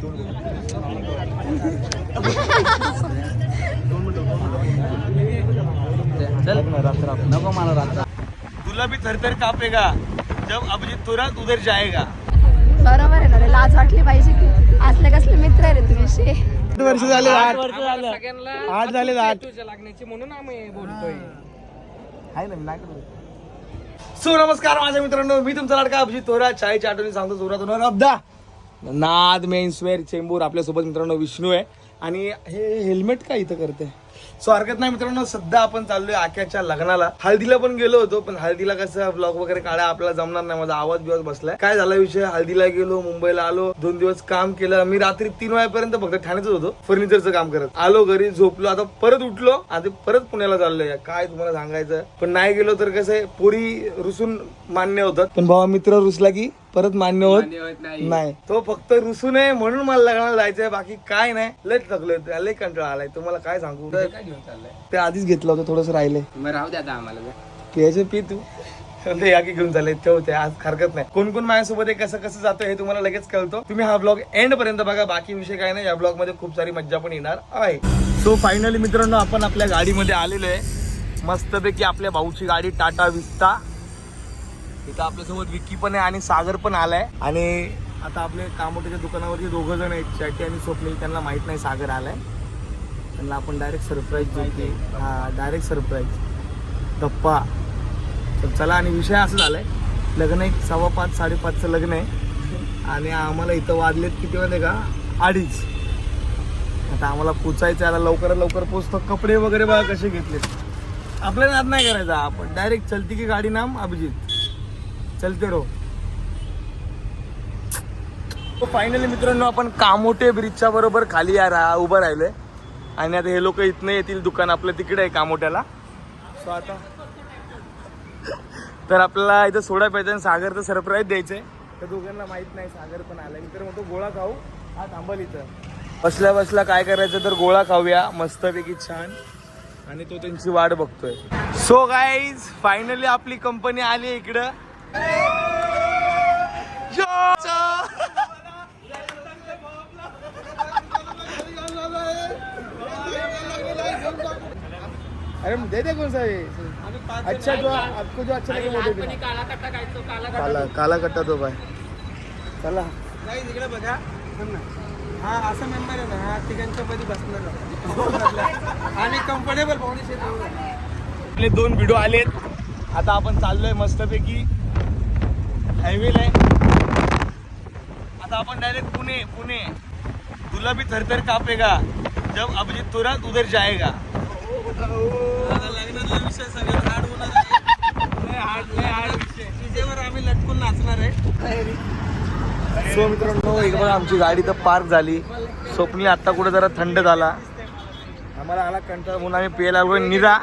चल नको मला तुला भी थरथर कापेगा. जब अभिजित तुरंत उधर जाएगा. बरोबर आहे ना रे लाज वाटली पाहिजे की. असले कसले मित्र आहे रे तुझ्याशी. आठ वर्ष झाले आठ. आठ झाले. आठ सो नमस्कार माझ्या मित्रांनो मी तुमचा लाडका अभिजित तोरा चायच्या आठवणी सांगतो जोरात अब्दा! नाद मेन्सवेअर चेंबूर आपल्यासोबत मित्रांनो विष्णू आहे. आणि हे हेल्मेट का इथं करते? सो हरकत नाही मित्रांनो सध्या आपण चाललोय आक्याच्या लग्नाला. हळदीला पण गेलो होतो पण हळदीला कसं ब्लॉग वगैरे काढा आपल्याला जमणार नाही. माझा आवाज बिवाज बसलाय. काय झाला विषय? हळदीला गेलो मुंबईला आलो दोन दिवस काम केलं. मी रात्री तीन वाजेपर्यंत फक्त ठाण्यातच होतो फर्निचरचं काम करत. आलो घरी झोपलो आता परत उठलो आता परत पुण्याला चाललोय. काय तुम्हाला सांगायचं? पण नाही गेलो तर कसं आहे पोरी रुसून मान्य होतात. पण भावा मित्र रुसला की परत मान्य होत नाही. तो फक्त रुसून आहे म्हणून मला लग्नाला जायचंय बाकी काय नाही. लय थकलोय लय कंटाळा आलाय. तुम्हाला काय सांगू? ते आधीच घेतलं होतं थोडस राहिले मग राहू द्या आता आम्हाला प्यायचं पी तू. ते या की घेऊन चालले ठेवते आज हरकत नाही. कोण कोण माझ्यासोबत आहे कसं कसं जातं हे तुम्हाला लगेच कळतो. तुम्ही हा ब्लॉग एंड पर्यंत बघा बाकी विषय काय नाही. या ब्लॉगमध्ये खूप सारी मज्जा पण येणार आहे. सो फायनली मित्रांनो आपण आपल्या गाडीमध्ये आलेलो आहे. मस्तपैकी आपल्या भाऊची गाडी टाटा विस्ता इथं आपल्यासोबत विक्की पण आहे आणि सागर पण आलाय. आणि आता आपले कामोट्याच्या दुकानावरती दोघं जण आहेत चॅटी आणि स्वप्नील. त्यांना माहीत नाही सागर आलाय. त्यांना आपण डायरेक्ट सरप्राईज देऊ की हा डायरेक्ट सरप्राईज गप्पा. तर चला आणि विषय असं झालाय. लग्न एक सव्वा पाच साडेपाचचं लग्न आहे. आणि आम्हाला इथं वाजलेत किती वाजले का? अडीच. आता आम्हाला पोचायचं आहे, आता लवकरात लवकर पोचतो. कपडे वगैरे बघा कसे घेतलेत. आपल्याला नाद नाही करायचा. आपण डायरेक्ट चलती की गाडी नाम अभिजित. चलते रो फायनली मित्रांनो आपण कामोटे ब्रिजच्या बरोबर खाली या रा उभं राहिलोय. आणि आता हे लोक इथनं येतील दुकान आपलं तिकडे आहे कामोट्याला. सो आता तर आपल्याला इथं सोडा प्यायचा आणि सागर तर सरप्राईज द्यायचंय तर दोघांना माहीत नाही सागर पण आलाय. तर म्हणतो गोळा खाऊ. हा थांबल इथं. बसल्या बसल्या काय करायचं तर गोळा खाऊया. मस्तपैकी छान. आणि तो त्यांची वाट बघतोय. सो गाईज फायनली आपली कंपनी आली इकडं. अरे दे दे कौन सा ये अच्छा जो आपको जो अच्छा लगे वो दे देना काला कट्टा काय तो काला काला काला कट्टा तो बाय चला. इकडे बघा. थांब ना. हा असा मेंबर आहे ना हा तिघांच्या मध्ये बसणार आणि कम्फर्टेबल पाहुणे आपले दोन व्हिडिओ आलेत. आता आपण चाललोय मस्तपैकी. हायवेला आहे. आता आपण डायरेक्ट पुणे पुणे. तुला भी थरथर कापेगा जब अभिजित तुरंत उधर जाएगा लग्नातला विषय सगळं हार्ड होणार आहे. लय हार्ड लय हार्ड विषय. विजेवर आम्ही लटकून नाचणार आहे. सो मित्रांनो एक बघा आमची गाडी तर पार्क झाली. स्वप्नी आता कुठे जरा थंड झाला. आम्हाला आला कंटाळा म्हणून आम्ही प्यायला लागलो निरा.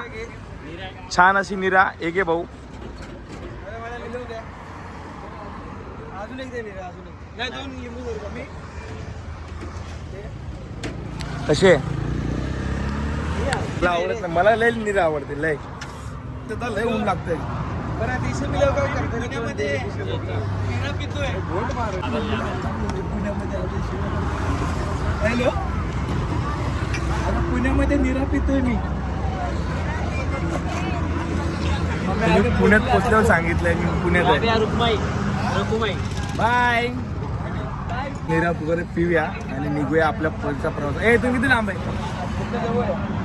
छान अशी निरा. एक भाऊ अरे मला लिहून द्या अजून एक दे रे अजून एक. नाही दोन लिंबू भरू का? मी? कसे? मला आवडत. नाही. मला लय निरा आवडते लय. त्याचा लय ऊन लागतंय. बरं आता इशे मिळव काय करतो. पुण्यामध्ये पिणं पितोय. हॅलो? पुण्यामध्ये निरा पितोय मी. पुण्यात पोचल्यावर सांगितलंय मी पुण्यात आहे. रुक्माई रुक्माई. बाय. निरा वगैरे पिऊया आणि निघूया आपल्या पुढचा प्रवास ए तुम्ही किती लांब आहे?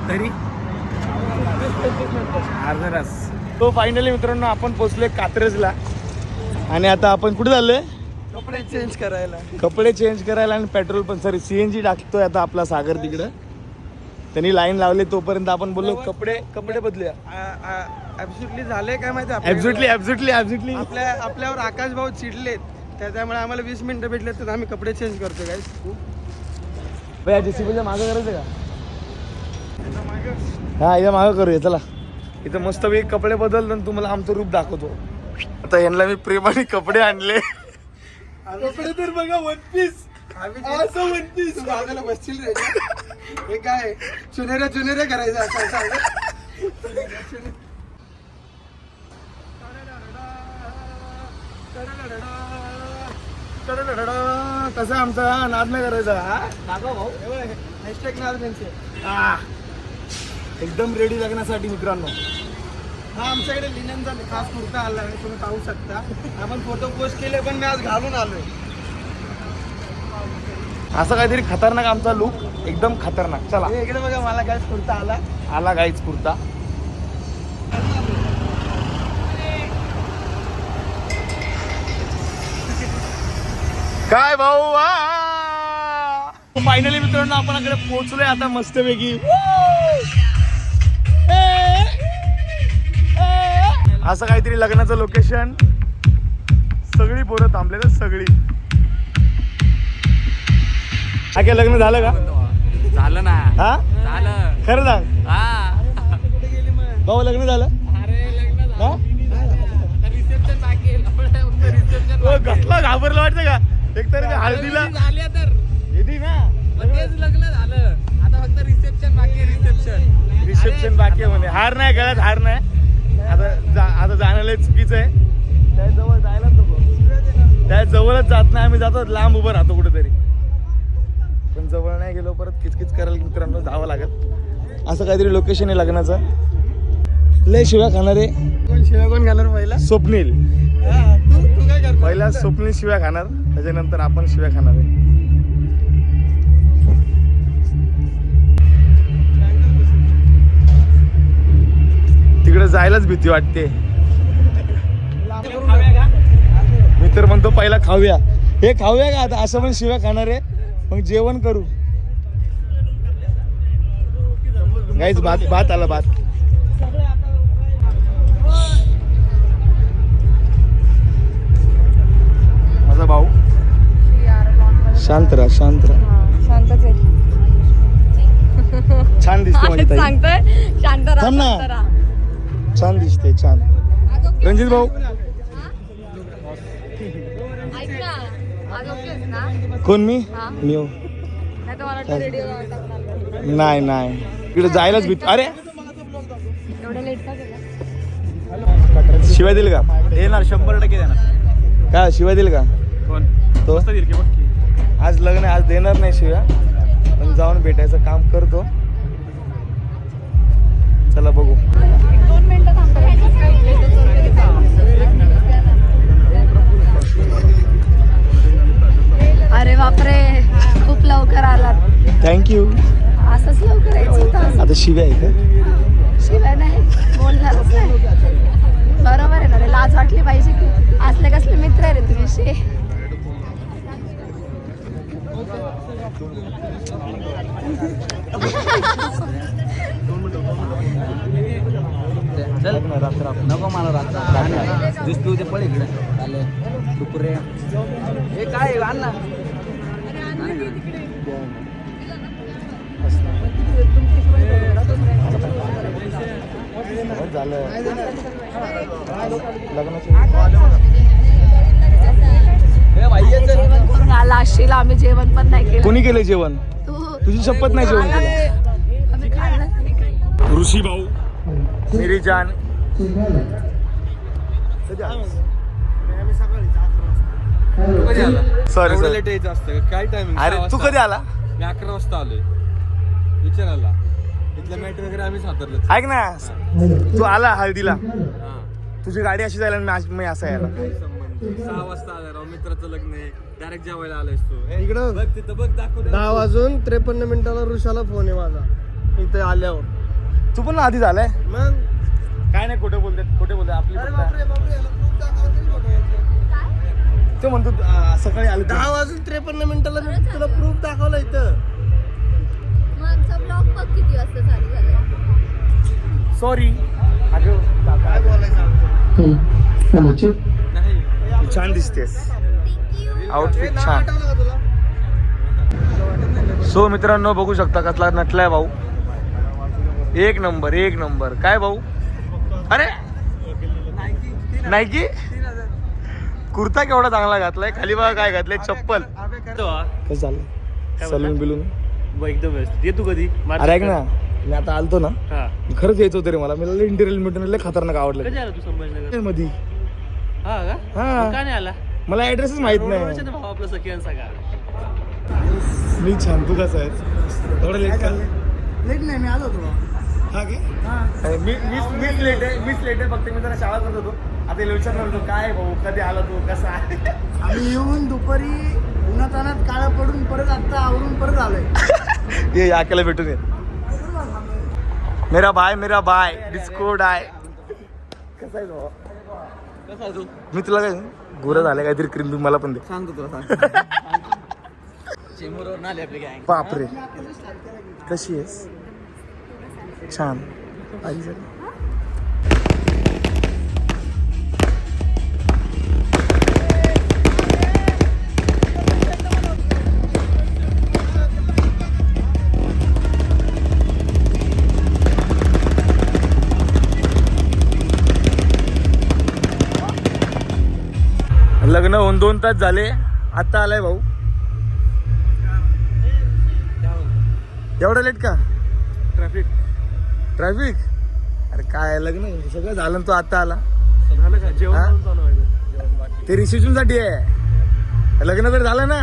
तरी? अर्धा तास तो फायनली मित्रांनो आपण पोचलोय कात्रजला. आणि आता आपण कुठे चाललोय? कपडे चेंज करायला. कपडे चेंज करायला आणि पेट्रोल पण. सॉरी सीएनजी टाकतोय आता आपला सागर तिकडं. त्यांनी लाईन लावली तोपर्यंत आपण बोललो कपडे कपडे बदलूया. ऍब्सुटली झालंय काय माहिती? आपल्या आपल्यावर आकाश भाऊ चिडलेत. त्या- त्यामुळे आम्हाला वीस मिनिटं भेटले तर आम्ही कपडे चेंज करतो काय भैया जेसीबीच्या मागं करायचं का? हा इथं मागं करूया चला. इथं मस्त वेग कपडे बदलतो आणि तुम्हाला आमचं रूप दाखवतो. आता यांना मी प्रेमाने कपडे आणले. कपडे तर बघा वन पीस असं वन पीस बाजूला बसतील रे. हे काय? चुनेऱ्या चुनेऱ्या करायचं असं असं तसं आमचा नाद नाही करायचा हा? हॅशटॅग त्यांचे. एकदम रेडी लग्नासाठी मित्रांनो. हा आमच्याकडे लिननचा खास कुर्ता आला आहे तुम्ही पाहू शकता. आपण फोटो पोस्ट केले पण मी आज घालून आलोय. असं काहीतरी खतरनाक आमचा लुक एकदम खतरनाक. चला. इकडे बघा मला काय कुर्ता आला. आला गाईच कुर्ता. काय भाऊ फायनली मित्रांनो आपण इकडे पोहोचलोय आता मस्तपैकी. असं काहीतरी लग्नाचं लोकेशन सगळी पोरं थांबले तर सगळी काय लग्न झालं का? झालं ना. हा? झालं. खरं सांग. हा. भाऊ लग्न झालं? अरे लग्न हा? रिसेप्शन बाकी रिसेप्शन ओ, कसला घाबरलं वाटतं का? एकतर ते हळदीला झाल्या तर. येते ना. तेच लग्न झालं. आता फक्त रिसेप्शन बाकी रिसेप्शन रिसेप्शन बाकी आहे म्हणे. हार नाही गळ्यात हार नाही. आता जा आता जाणं लय चुकीचं आहे. त्या जवळ जायलाच नको. त्या जवळच जात नाही आम्ही जातो लांब उभं राहतो कुठेतरी. पण जवळ नाही गेलो परत किचकिच करायला मित्रांनो जावं लागेल. असं काहीतरी लोकेशन आहे लग्नाचं. लय शिव्या खाणारे. कोण शिवाय कोण घालणार पहिला? स्वप्नील. हा, पहिला स्वप्नी शिव्या खाणार त्याच्यानंतर आपण शिव्या खाणार आहे. तिकडे जायलाच भीती वाटते. मी तर म्हणतो पहिला खाऊया. हे खाऊया का? आता असं पण शिव्या खाणार आहे. मग जेवण करू. गाईच भात भात आला भात. भाऊ. शांत राहा शांत राहा. शांतच आहे. छान दिसते माझी ताई सांगतोय शांत राहा थांब ना. शांत राहा. छान दिसते छान. रणजित भाऊ. ऐक ना आज ओकेच ना? कोण मी? हा. मी हो. नाही तर मला वाटतं रेडिओ टाकणार. नाही नाही. इकडे जायलाच भीती. अरे! एवढं लेट का केलं? शिवाय दिल का? देणार शंभर टक्के देणार. का शिवाय दिल का? कोण? तो? दिल की बघ की आज लग्न आहे, आज देणार नाही शिव्या पण जाऊन भेटायचं काम करतो. चला बघू. दोन मिनिटं अरे बापरे खूप लवकर आलात. थँक्यू असंच लवकर यायचं होतं आता शिव्या आहे का शिवाय नाही बोलणारच नाही. बरोबर आहे ना रे लाज वाटली पाहिजे की. असले कसले मित्र आहे रे तुम्ही शे चल. नको मला रात्र दिसतो ते पळ इकडे. आले दुपुरे हे काय आण ना. झालं. लग्नाचं हे भाई ये चल जेवण आला असशील आम्ही जेवण पण नाही केलं. कोणी केलं जेवण? तुझी शपथ नाही जेवण. केलं आम्ही खाल्लंच नाही काही. ऋषी भाऊ मेरी जान सॉरी सॉरी लेट यायचं असतं. काय टायमिंग अरे तू कधी आला? मी अकरा वाजता आलोय. विचारायला इथलं मॅट वगैरे आम्हीच हातरलं. ऐक ना. तू आला हळदीला. तुझी गाडी अशी जायला आणि मी आज- मी असं यायला. काही संबंध सहा वाजता आला राव. मित्राचं लग्न आहे. डायरेक्ट जेवायला आलायस तू. ए, इकडं. बघ तिथं बघ दाखव दहा वाजून त्रेपन्न मिनिटाला ऋषाला फोन आहे माझा. इथे आल्यावर. तू पण आधी झालाय? मग? काय नाही खोटे बोलते खोटे बोलते आपली अरे फक्त- बापरे बापरे याला proof दाखवा तरी photo यायचे. ते म्हणतो अं, सकाळी आले दहा वाजून त्रेपन्न मिनिटाला मी तुला प्रूफ दाखवलं इथं. मग आमचा ब्लॉग बघ किती वाजता चालू झाला सॉरी अगं काय बोलायचं तू छान दिसतेस. आउटफिट छान. का सो मित्रांनो बघू शकता कसला नटलाय भाऊ. एक नंबर एक नंबर. काय भाऊ? अरे! नाईकी कुर्ता केवढा चांगला घातलाय? खाली बघा काय घातलंय चप्पल. कसं चाललंय सलून बिलून? एकदम बेस्ट ये तू कधी. अरे ऐक ना. मी आता आलतो ना. हा. खरंच यायचं होतं रे मला. मला इंटिरियल मिटून खतरनाक आवडलं. कधी आला तू संभाजीनगर? मध्ये. हा का? हा. का नाही आला? मला ऍड्रेसच माहीत नाही. भाऊ आपलं सगळा मी छान तू कसा आहेस? थोडं लेट का? लेट नाही मी आलो होतो. हा काय? मी मीच मीच लेट आहे मीच लेट आहे फक्त मी जरा शाळा करत होतो. आता हिला विचारणार होतो काय भाऊ कधी आला तू? कसा आहे? आम्ही येऊन दुपारी उन्हातानात काळा पडून परत आता आवरून परत आलोय. ये याकेला भेटून ये. मेरा भाई मेरा भाई डिस्को डाय कसा आहे भाऊ कसा आहे तू? मी तुला काय गोरं झालं काहीतरी क्रीम बी मला पण दे. सांगतो तुला सांग चेंबूरवर आले आपली गँग बापरे. कशी आहेस? छान. आईसाठी लग्न होऊन दोन तास झाले. आता आलाय भाऊ. एवढं लेट का? ट्रॅफिक ट्रॅफिक अरे काय लग्न? सगळं झालं तो आता आला. झालं का? जेवण ते रिसेप्शनसाठी आहे. लग्न तर झालं ना.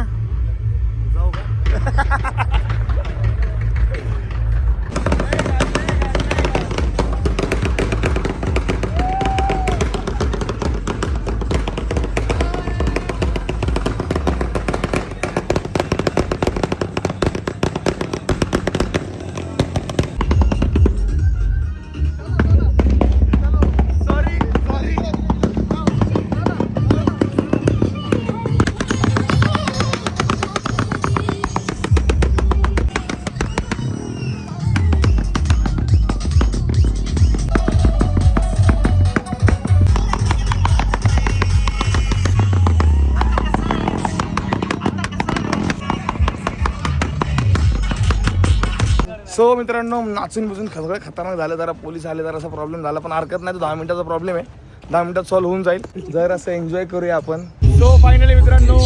सो मित्रांनो नाचून बुजून सगळं खतरनाक झालं. जरा पोलीस आले जरा असा प्रॉब्लेम झाला पण हरकत नाही तो दहा मिनिटाचा प्रॉब्लेम आहे. दहा मिनिटात सॉल्व्ह होऊन जाईल. जर असं एन्जॉय करूया आपण. सो फायनली मित्रांनो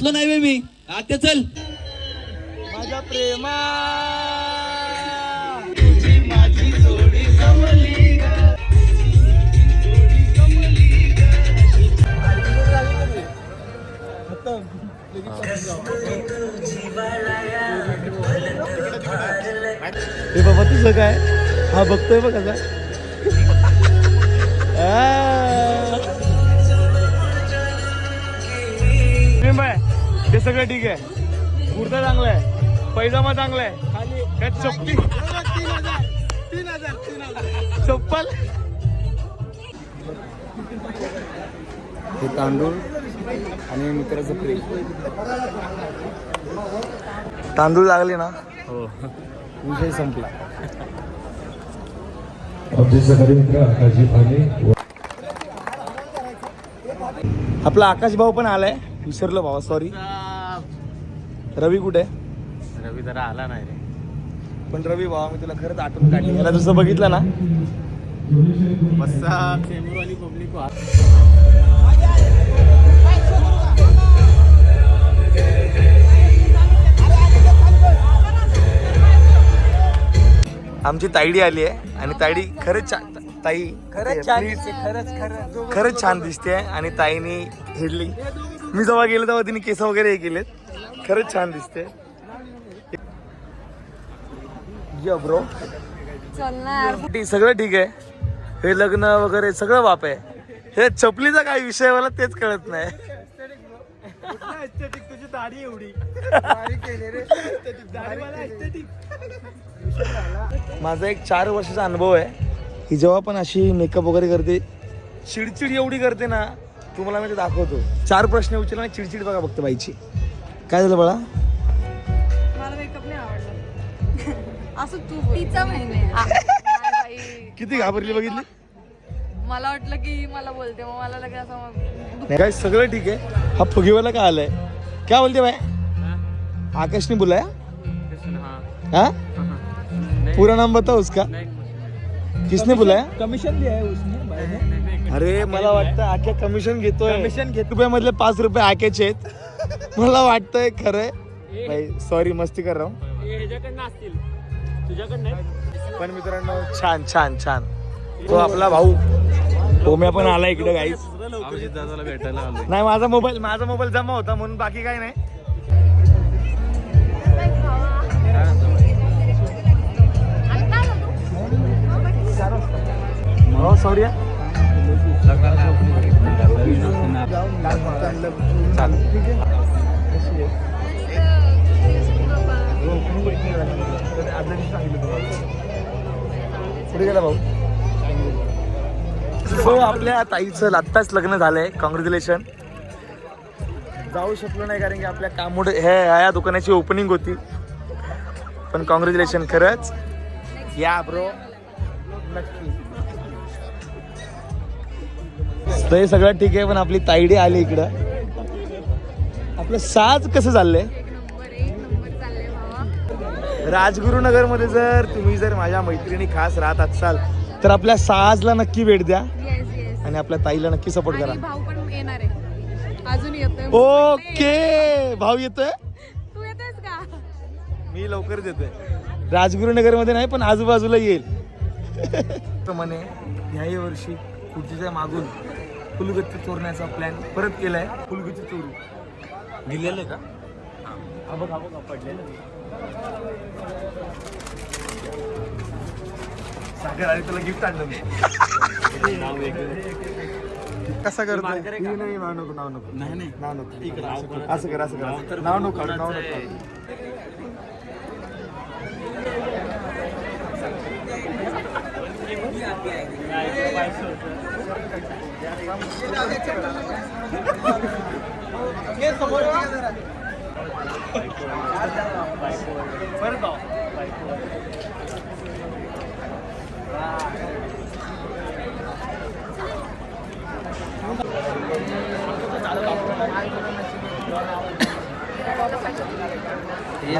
नसलो नाही बे मी. आता चल. माझ्या प्रेमा. हे बाबा तुझं काय? हा बघतोय बघ सगळं ठीक आहे. कुर्ता चांगला आहे. पैजामा चांगला आहे. काय चप्पी चप्पल. हे तांदूळ आणि मित्राचं प्रेम तांदूळ लागले ना? हो. विषय संपला. आपला आकाश भाऊ पण आलाय. विसरलो भाऊ सॉरी रवी कुठे? रवी जरा आला नाही रे. पण रवी भावा मी तुला खरंच आठवून काढली. याला जसं बघितलं ना? मस्त आमची ताईडी आली आहे आणि ताईडी खरंच छान- ताई खरंच छान दिसते. खरंच. खरंच खरंच छान दिसते आणि ताईनी हिडली. मी जेव्हा गेलो तेव्हा तिने केस वगैरे हे केलेत. खरंच छान दिसते. ब्रो. चल ना यार ठीक सगळं ठीक आहे. हे लग्न वगैरे सगळं बाप आहे. हे चपलीचा काय विषय मला तेच कळत नाही. तुझी दाढी एवढी. दाढी केली. रे माझा एक चार वर्षाचा अनुभव आहे. ही जेव्हा पण अशी मेकअप वगैरे करते चिडचिड एवढी करते ना तुम्हाला मी ते दाखवतो. चार प्रश्न विचारला आणि चिडचिड बघा फक्त बाईची. काय झालं बाळा? मला मेकअप नाही आवडला. असं तू तिचा महिने किती घाबरली बघितली? मला वाटलं की मला बोलते मग मला लगेच असं काय सगळं ठीक आहे. हा फुगेवाला का आलाय? क्या बोलते भाई आकाश ने बुलाया? हाँ? पूरा नाम बताओ उसका. किसने बुलाया? कमिशन दिया है उसने अरे मला वाटतं आख्या कमिशन घेतोय. कमिशन घेत रुपयामधले पाच रुपये आख्याचे आहेत. मला वाटतंय खरंय. भाई सॉरी मस्ती कर रहा हूँ. पण मित्रांनो छान छान छान. तो आपला भाऊ. ओम्या पण आला इकडे गाईस अभिजित दादाला भेटायला आलोय. नाही माझा मोबाईल माझा मोबाईल जमा होता म्हणून बाकी काही नाही. हो गेला भाऊ. सो आपल्या ताईचं आत्ताच लग्न झालंय. कॉंग्रॅच्युलेशन जाऊ शकलो नाही कारण की आपल्या कामोड हे या दुकानाची ओपनिंग होती. पण कॉंग्रॅच्युलेशन खरंच. या ब्रो नक्की. तर सगळं ठीक आहे पण आपली ताईडी आली इकडं. आपलं साज कसं चाललंय? भावा राजगुरुनगरमध्ये जर तुम्ही जर माझ्या मैत्रिणी खास राहत असाल तर आपल्या साजला नक्की भेट द्या. येस येस आणि आपल्या ताईला नक्की सपोर्ट करा. आणि भाऊ पण येणार आहे. अजून येतोय ओके भाऊ येतोय? तू येतेस का? मी लवकरच येतोय. राजगुरुनगरमध्ये नाही पण आजूबाजूला येईल. प्रमाणे ह्याही वर्षी खुर्चीच्या मागून फुलगच्ची चोरण्याचा प्लॅन परत केलाय. फुलगच्ची चोरू. दिलेलं का? हा. बघ हा बघ पडलेलं सागर आणि तुला गिफ्ट आणलं मी. कसा करतो नाही नाव नको नाव नको. नाही नाही. नाव नको असं कर असं कर नाव नको काढू, नाव नको. काढू.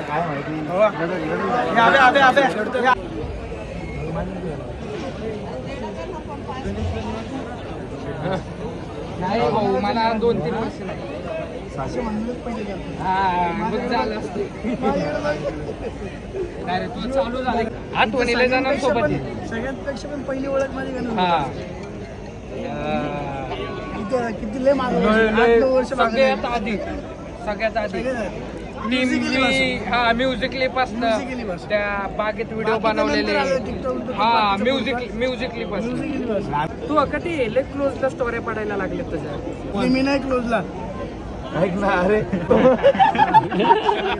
काय माहिती नाही भाऊ मला दोन तीन वर्ष नाही. हा तू चालू झालं. आठवणीला जाणार सोबत ये. सगळ्यांपेक्षा पण पहिली ओळख माझी गणपती हा. किती- किती लय मागं आठ नऊ वर्ष मागं सगळ्यात आधी सगळ्यात आधी. मी मी हा म्युझिक क्लिप Musically असतं पासून. त्या बागेत व्हिडिओ बनवलेले. हा म्युझिक. म्युझिक क्लिप असतं. तू कधी लय क्लोज स्टोऱ्या पडायला लागल्या तुझ्या? मी नाही क्लोजला ऐक ना अरे.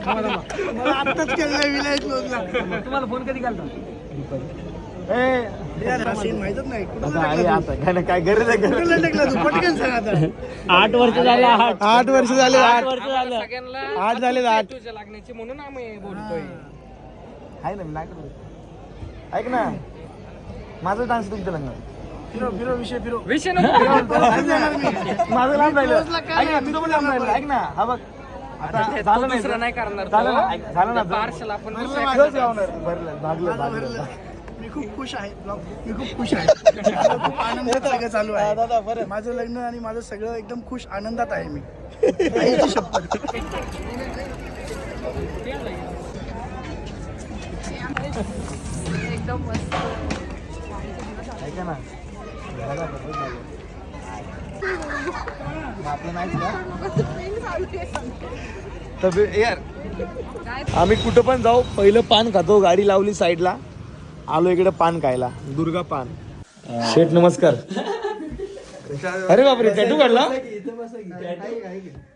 मला आत्ताच केलंय विनय क्लोजला तुम्हाला फोन कधी घालतो ए, यार, हा scene माहीतच नाही. कुठं आता अरे आता काय ना काय गरज आहे गरज कुठं लटकला तू? पटकन सांग आता. आठ वर्ष झाले आठ. आठ वर्ष झाले आठ आम्हाला सगळ्यांना आठ झाले आठ. तुझ्या लागण्याची म्हणून आम्ही बोलतोय. आहे ना मी नाही करू ऐक ना माझं डान्स तुमच्या लग्नात फिरो फिरो विषय फिरो. विषय. माझं लांब राहिलं. ऐक ना तुझं पण लांब राहिलं. ऐक ना हा बघ. आता झालं नाही दुसरं नाही करणार झालं ना ऐक, झालं ना पार्सल आपण भरलं भागलं भागलं. मी खूप खुश आहे ब्लॉग. मी खूप खुश आहे. मला खूप आनंदात सगळं चालू आहे. माझं लग्न आणि माझं सगळं एकदम खुश आनंदात आहे मी. आईची शपथ एकदम मस्त ऐका ना. यार आम्ही कुठं पण जाऊ पहिलं पान खातो गाडी लावली साईडला. आलो इकडे पान खायला दुर्गा पान. शेठ नमस्कार. अरे बापरे टॅटू काढला?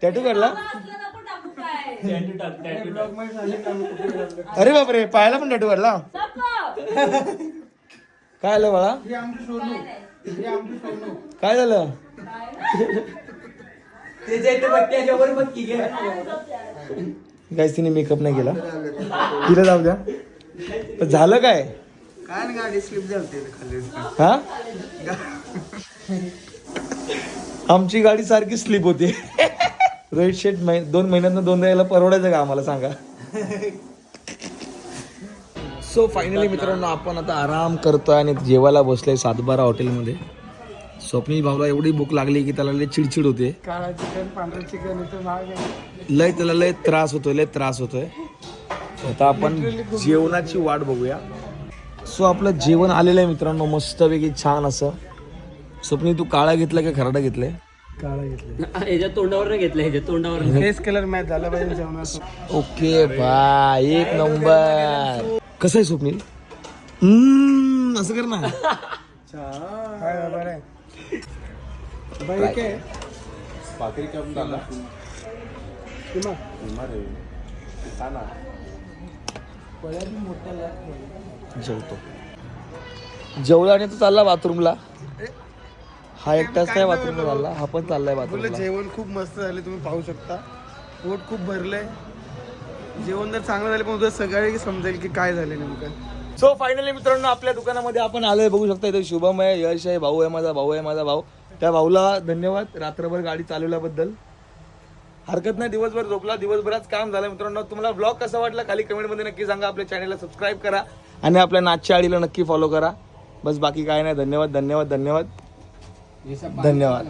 टॅटू काढला? अरे बापरे पायाला पण टॅटू काढला? काय आलं बाळा? काय झालं? गाईस तिने मेकअप नाही केला. तिला जाऊ द्या. पण झालं काय? काय नाही गाडी स्लिप झालते खाली. हा? आमची गाडी सारखी स्लिप होती. रोहित शेट मै- दोन महिन्यात दोनदा यायला परवडायचं का आम्हाला सांगा? सो फायनली मित्रांनो आपण आता आराम करतोय आणि जेवायला बसलोय सातबारा हॉटेलमध्ये. स्वप्नील भाऊला एवढी भूक लागली की त्याला लय चिडचिड होते. काळा चिकन पांढरं चिकन इथं महाग आहे. लय त्याला लय त्रास होतोय लय त्रास होतोय. आता आपण जेवणाची वाट बघूया. सो आपलं जेवण आलेलं आहे मित्रांनो मस्तपैकी छान असं. स्वप्नी तू काळा घेतला का खराडा घेतलाय? काळा घेतलं ह्याच्या तोंडावर नाही घेतलं ह्याच्या तोंडावर फेस कलर मॅच झाला पाहिजे ओके बाय एक नंबर. कसं आहे स्वप्नील? हम्म, असं कर ना. किंवा जेवतो जेवला आणि तो चालला बाथरूमला. हा एकटाच काय बाथरूमला चालला हा पण चाललाय बाथरूमला. जेवण खूप मस्त झाले तुम्ही पाहू शकता. पोट खूप भरलंय. जेवण जर चांगलं झालं पण उद्या सकाळी समजेल की काय झालं नेमकं. सो फायनली मित्रांनो आपल्या दुकानामध्ये आपण आलोय. बघू शकता इथे शुभम आहे यश आहे भाऊ आहे माझा भाऊ आहे माझा भाऊ. त्या भाऊला धन्यवाद रात्रभर गाडी चालवल्याबद्दल. हरकत नाही दिवसभर झोपला दिवसभरात काम झालं. मित्रांनो तुम्हाला ब्लॉग कसा वाटला खाली कमेंटमध्ये नक्की सांगा. आपल्या चॅनलला सबस्क्राईब करा आणि आपल्या नाचच्या आडीला नक्की फॉलो करा. बस बाकी काय नाही. धन्यवाद धन्यवाद धन्यवाद. धन्यवाद.